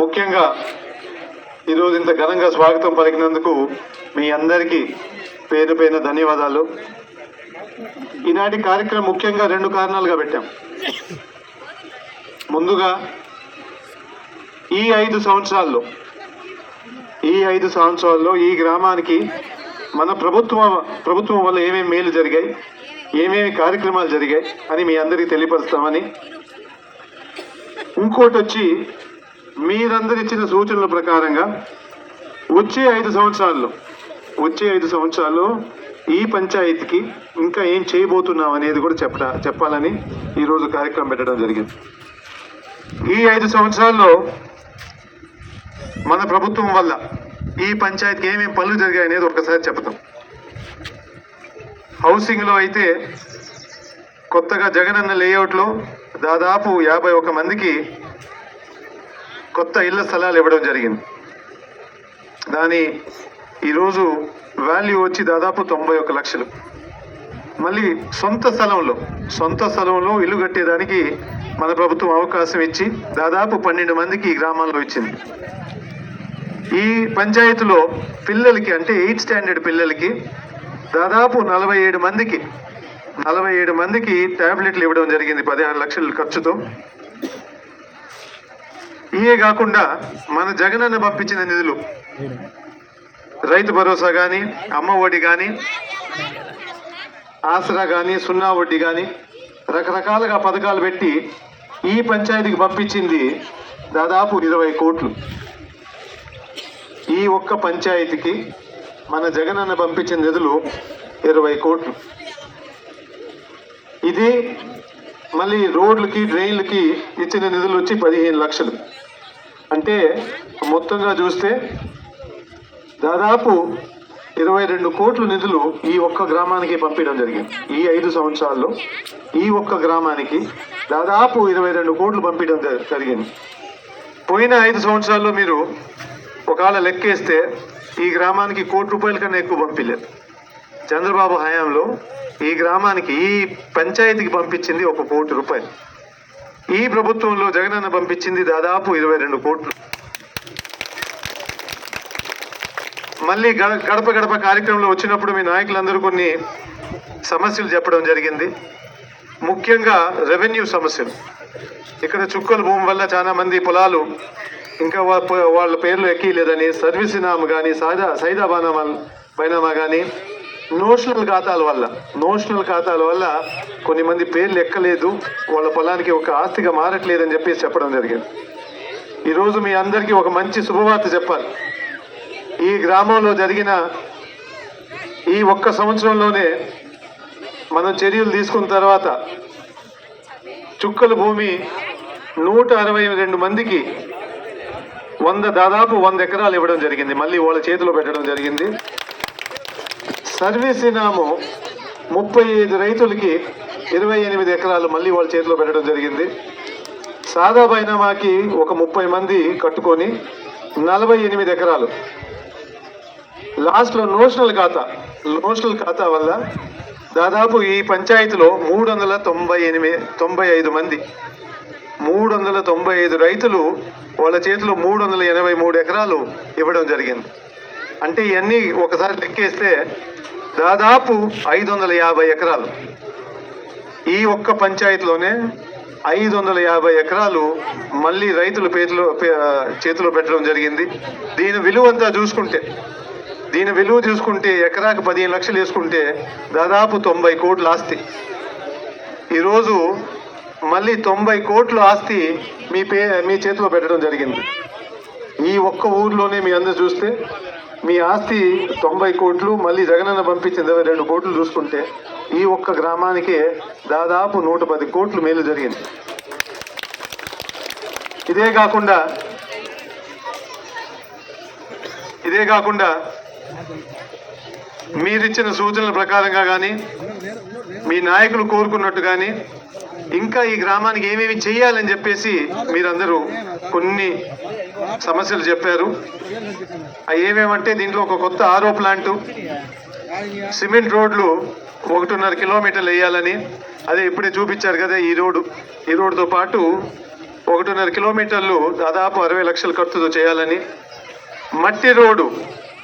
ముఖ్యంగా ఈరోజు ఇంత ఘనంగా స్వాగతం పలికినందుకు మీ అందరికీ పేరు పైన ధన్యవాదాలు. ఈనాటి కార్యక్రమం ముఖ్యంగా రెండు కారణాలుగా పెట్టాం. ముందుగా ఈ ఐదు సంవత్సరాల్లో ఈ ఐదు సంవత్సరాల్లో ఈ గ్రామానికి మన ప్రభుత్వం ప్రభుత్వం వల్ల ఏమేమి మేలు జరిగాయి ఏమేమి కార్యక్రమాలు జరిగాయి అని మీ అందరికీ తెలియపరుస్తామని. ఇంకోటి వచ్చి మీరందరు ఇచ్చిన సూచనల ప్రకారంగా వచ్చే ఐదు సంవత్సరాల్లో వచ్చే ఐదు సంవత్సరాల్లో ఈ పంచాయతీకి ఇంకా ఏం చేయబోతున్నాం అనేది కూడా చెప్ప చెప్పాలని ఈరోజు కార్యక్రమం పెట్టడం జరిగింది. ఈ ఐదు సంవత్సరాల్లో మన ప్రభుత్వం వల్ల ఈ పంచాయతీకి ఏమేమి పనులు జరిగాయి అనేది ఒకసారి చెప్తాం. హౌసింగ్లో అయితే కొత్తగా జగనన్న లేఅవుట్లో దాదాపు యాభై ఒక మందికి కొత్త ఇళ్ళ స్థలాలు ఇవ్వడం జరిగింది. దాని ఈరోజు వాల్యూ వచ్చి దాదాపు తొంభై ఒక లక్షలు. మళ్ళీ సొంత స్థలంలో సొంత స్థలంలో ఇల్లు కట్టేదానికి మన ప్రభుత్వం అవకాశం ఇచ్చి దాదాపు పన్నెండు మందికి ఈ గ్రామాల్లో ఇచ్చింది. ఈ పంచాయతీలో పిల్లలకి అంటే ఎయిత్ స్టాండర్డ్ పిల్లలకి దాదాపు నలభై ఏడు మందికి నలభై ఏడు మందికి ట్యాబ్లెట్లు ఇవ్వడం జరిగింది పదిహేను లక్షల ఖర్చుతో. ఇవే కాకుండా మన జగనన్న పంపించిన నిధులు. రైతు భరోసా కానీ అమ్మ ఒడి కానీ ఆసరా కానీ సున్నా వడ్డీ కానీ రకరకాలుగా పథకాలు పెట్టి ఈ పంచాయతీకి పంపించింది దాదాపు ఇరవై కోట్లు. ఈ ఒక్క పంచాయతీకి మన జగనన్న పంపించిన నిధులు ఇరవై కోట్లు. ఇది మళ్ళీ రోడ్లకి డ్రైన్లకి ఇచ్చిన నిధులు వచ్చి పదిహేను లక్షలు. అంటే మొత్తంగా చూస్తే దాదాపు ఇరవై రెండు కోట్ల నిధులు ఈ ఒక్క గ్రామానికి పంపించడం జరిగింది. ఈ ఐదు సంవత్సరాల్లో ఈ ఒక్క గ్రామానికి దాదాపు ఇరవై రెండు కోట్లు పంపించడం జరిగింది. పోయిన ఐదు సంవత్సరాల్లో మీరు ఒకవేళ లెక్కేస్తే ఈ గ్రామానికి కోటి రూపాయల కన్నా ఎక్కువ పంపించలేదు చంద్రబాబు హయాంలో ఈ గ్రామానికి ఈ పంచాయతీకి పంపించింది ఒక కోటి రూపాయలు. ఈ ప్రభుత్వంలో జగనన్న పంపించింది దాదాపు ఇరవై రెండు కోట్లు. మళ్ళీ గడ గడప గడప కార్యక్రమంలో వచ్చినప్పుడు మీ నాయకులందరూ కొన్ని సమస్యలు చెప్పడం జరిగింది. ముఖ్యంగా రెవెన్యూ సమస్యలు. ఇక్కడ చుక్కల భూమి వల్ల చాలామంది పొలాలు ఇంకా వాళ్ళ పేర్లు ఎక్కలేదని సర్వీస్ నామ కానీ సాదా సైదా బానామా బైనామా కానీ నోషనల్ ఖాతాల వల్ల నోషనల్ ఖాతాల వల్ల కొన్ని మంది పేర్లు ఎక్కలేదు వాళ్ళ పొలానికి ఒక ఆస్తిగా మారట్లేదని చెప్పేసి చెప్పడం జరిగింది. ఈరోజు మీ అందరికీ ఒక మంచి శుభవార్త చెప్పాలి. ఈ గ్రామంలో జరిగిన ఈ ఒక్క సంవత్సరంలోనే మనం చర్యలు తీసుకున్న తర్వాత చుక్కల భూమి నూట అరవై రెండు మందికి వంద దాదాపు వంద ఎకరాలు ఇవ్వడం జరిగింది. మళ్ళీ వాళ్ళ చేతిలో పెట్టడం జరిగింది. సర్వీస్ ఇనాము ముప్పై ఐదు రైతులకి ఇరవై ఎనిమిది ఎకరాలు మళ్ళీ వాళ్ళ చేతిలో పెట్టడం జరిగింది. సాదా బైనామాకి ఒక ముప్పై మంది కట్టుకొని నలభై ఎనిమిది ఎకరాలు. లాస్ట్లో నోషనల్ ఖాతా నోషనల్ ఖాతా వల్ల దాదాపు ఈ పంచాయతీలో మూడు వందల తొంభై ఎనిమిది తొంభై ఐదు మంది. మూడు వందల తొంభై ఐదు రైతులు వాళ్ళ చేతిలో మూడు వందల ఎనభై మూడు ఎకరాలు ఇవ్వడం జరిగింది. అంటే ఇవన్నీ ఒకసారి లెక్కేస్తే దాదాపు ఐదు వందల యాభై ఎకరాలు. ఈ ఒక్క పంచాయతీలోనే ఐదు వందల యాభై ఎకరాలు మళ్ళీ రైతుల పేరులో పే- చేతిలో పెట్టడం జరిగింది. దీని విలువ అంతా చూసుకుంటే దీని విలువ చూసుకుంటే ఎకరాకు పదిహేను లక్షలు వేసుకుంటే దాదాపు తొంభై కోట్ల ఆస్తి. ఈరోజు మళ్ళీ తొంభై కోట్ల ఆస్తి మీ పే మీ చేతిలో పెట్టడం జరిగింది. ఈ ఒక్క ఊర్లోనే మీ అందరు చూస్తే మీ ఆస్తి తొంభై కోట్లు మళ్ళీ జగనన్న పంపించింది ఇరవై రెండు కోట్లు చూసుకుంటే ఈ ఒక్క గ్రామానికే దాదాపు నూట పది కోట్లు మేలు జరిగింది. ఇదే కాకుండా ఇదే కాకుండా మీరిచ్చిన సూచనల ప్రకారంగా కానీ మీ నాయకులు కోరుకున్నట్టు కానీ ఇంకా ఈ గ్రామానికి ఏమేమి చేయాలని చెప్పేసి మీరందరూ కొన్ని సమస్యలు చెప్పారు. ఏమేమంటే దీంట్లో ఒక కొత్త ఆరో ప్లాంటు సిమెంట్ రోడ్లు ఒకటిన్నర కిలోమీటర్లు వేయాలని అదే ఇప్పుడే చూపించారు కదా ఈ రోడ్డు. ఈ రోడ్డుతో పాటు ఒకటిన్నర కిలోమీటర్లు దాదాపు అరవై లక్షల ఖర్చుతో చేయాలని మట్టి రోడ్డు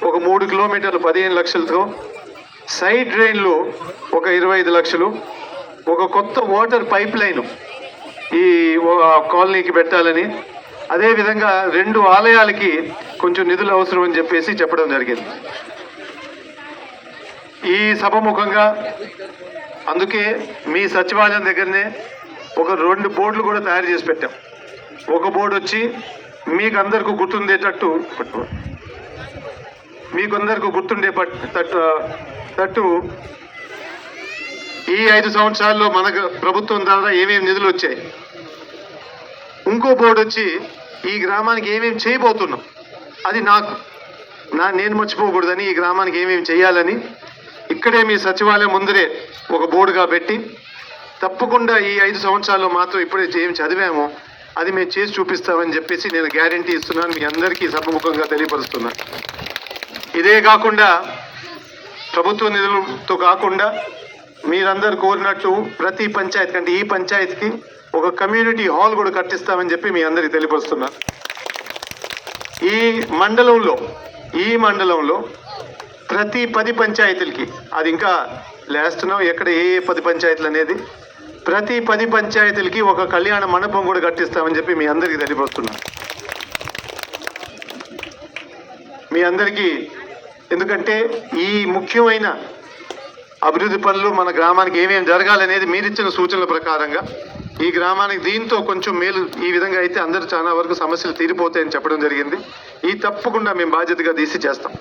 ఒక మూడు కిలోమీటర్లు పదిహేను లక్షలతో సైడ్ డ్రైన్లు ఒక ఇరవై ఐదు లక్షలు ఒక కొత్త వాటర్ పైప్ లైన్ ఈ కాలనీకి పెట్టాలని అదేవిధంగా రెండు ఆలయాలకి కొంచెం నిధులు అవసరం అని చెప్పేసి చెప్పడం జరిగింది. ఈ సభముఖంగా అందుకే మీ సచివాలయం దగ్గరనే ఒక రెండు బోర్డులు కూడా తయారు చేసి పెట్టాం. ఒక బోర్డు వచ్చి మీకు అందరికీ గుర్తుండేటట్టు మీకు అందరికీ గుర్తుండే పట్- తట్టు తట్టు ఈ ఐదు సంవత్సరాల్లో మన ప్రభుత్వం ద్వారా ఏమేమి నిధులు వచ్చాయి? ఇంకో బోర్డు వచ్చి ఈ గ్రామానికి ఏమేమి చేయబోతున్నాం? అది నాకు. నా నేను మర్చిపోకూడదని ఈ గ్రామానికి ఏమేమి చేయాలని ఇక్కడే మీ సచివాలయం ముందరే ఒక బోర్డుగా పెట్టి తప్పకుండా ఈ ఐదు సంవత్సరాల్లో మాత్రం ఇప్పుడే ఏం చదివామో అది మేము చేసి చూపిస్తామని చెప్పేసి నేను గ్యారంటీ ఇస్తున్నాను. మీ అందరికీ సభముఖంగా తెలియపరుస్తున్నాను ఇదే కాకుండా ప్రభుత్వ నిధులతో కాకుండా మీరందరూ కోరినట్టు ప్రతి పంచాయత్ అంటే ఈ పంచాయతీకి ఒక కమ్యూనిటీ హాల్ కూడా కట్టిస్తామని చెప్పి మీ అందరికీ తెలియపరుస్తున్నాను ఈ మండలంలో ఈ మండలంలో ప్రతి పది పంచాయతీలకి అది ఇంకా లేస్తున్నాం ఎక్కడ ఏ ఏ పది పంచాయతీలు అనేది ప్రతి పది పంచాయతీలకి ఒక కళ్యాణ మండపం కూడా కట్టిస్తామని చెప్పి మీ అందరికీ తెలియపరుస్తున్నాను మీ అందరికీ ఎందుకంటే ఈ ముఖ్యమైన అభివృద్ధి పనులు మన గ్రామానికి ఏమేమి జరగాలనేది మీరిచ్చిన సూచనల ప్రకారంగా ఈ గ్రామానికి దీంతో కొంచెం మేలు ఈ విధంగా అయితే అందరూ చాలా వరకు సమస్యలు తీరిపోతాయని చెప్పడం జరిగింది. ఈ తప్పకుండా మేము బాధ్యతగా తీసి చేస్తాం.